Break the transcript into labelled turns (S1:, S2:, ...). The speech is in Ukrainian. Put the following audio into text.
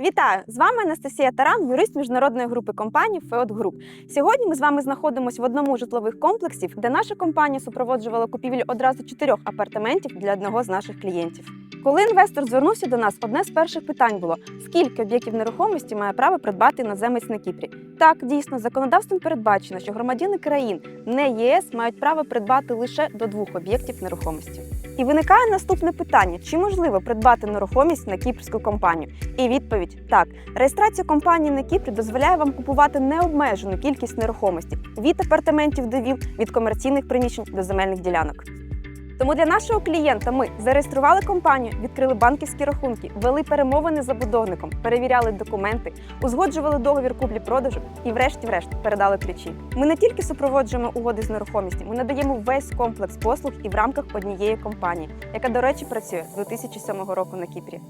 S1: Вітаю! З вами Анастасія Таран, юрист міжнародної групи компаній Феод Груп. Сьогодні ми з вами знаходимося в одному з житлових комплексів, де наша компанія супроводжувала купівлю одразу чотирьох апартаментів для одного з наших клієнтів. Коли інвестор звернувся до нас, одне з перших питань було: скільки об'єктів нерухомості має право придбати іноземець на Кіпрі? Так, дійсно, законодавством передбачено, що громадяни країн не ЄС мають право придбати лише до двох об'єктів нерухомості. І виникає наступне питання: чи можливо придбати нерухомість на кіпрську компанію? І відповідь так. Реєстрація компанії на Кіпрі дозволяє вам купувати необмежену кількість нерухомості від апартаментів до віл, від комерційних приміщень до земельних ділянок. Тому для нашого клієнта ми зареєстрували компанію, відкрили банківські рахунки, вели перемовини з забудовником, перевіряли документи, узгоджували договір куплі-продажу і, врешті-решт, передали ключі. Ми не тільки супроводжуємо угоди з нерухомістю, ми надаємо весь комплекс послуг і в рамках однієї компанії, яка, до речі, працює з 2007 року на Кіпрі.